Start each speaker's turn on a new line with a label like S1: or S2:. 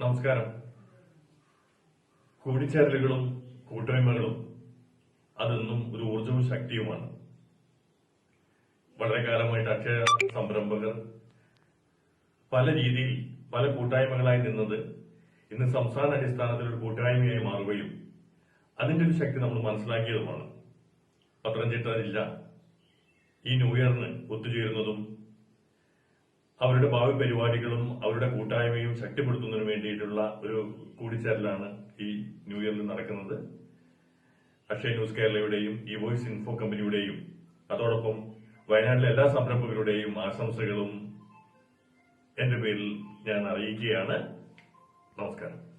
S1: നമസ്കാരം. കൂടിച്ചേരലുകളും കൂട്ടായ്മകളും അതെന്നും ഒരു ഊർജവും ശക്തിയുമാണ്. വളരെ കാലമായിട്ട് അക്ഷയ സംരംഭകർ പല രീതിയിൽ പല കൂട്ടായ്മകളായി നിന്നത് ഇന്ന് സംസ്ഥാന അടിസ്ഥാനത്തിൽ ഒരു കൂട്ടായ്മയായി മാറുകയും അതിന്റെ ഒരു ശക്തി നമ്മൾ മനസ്സിലാക്കിയതുമാണ്. പത്തനംതിട്ട ജില്ല ഈ ന്യൂ ഇയറിന് ഒത്തുചേരുന്നതും അവരുടെ ഭാവി പരിപാടികളും അവരുടെ കൂട്ടായ്മയും ശക്തിപ്പെടുത്തുന്നതിന് വേണ്ടിയിട്ടുള്ള ഒരു കൂടിച്ചേരലാണ് ഈ ന്യൂ ഇയറിൽ നടക്കുന്നത്. അക്ഷയ ന്യൂസ് കേരളയുടെയും ഈ വോയിസ് ഇൻഫോ കമ്പനിയുടെയും അതോടൊപ്പം വയനാട്ടിലെ എല്ലാ സംരംഭകരുടെയും ആശംസകളും എന്റെ പേരിൽ ഞാൻ അറിയിക്കുകയാണ്. നമസ്കാരം.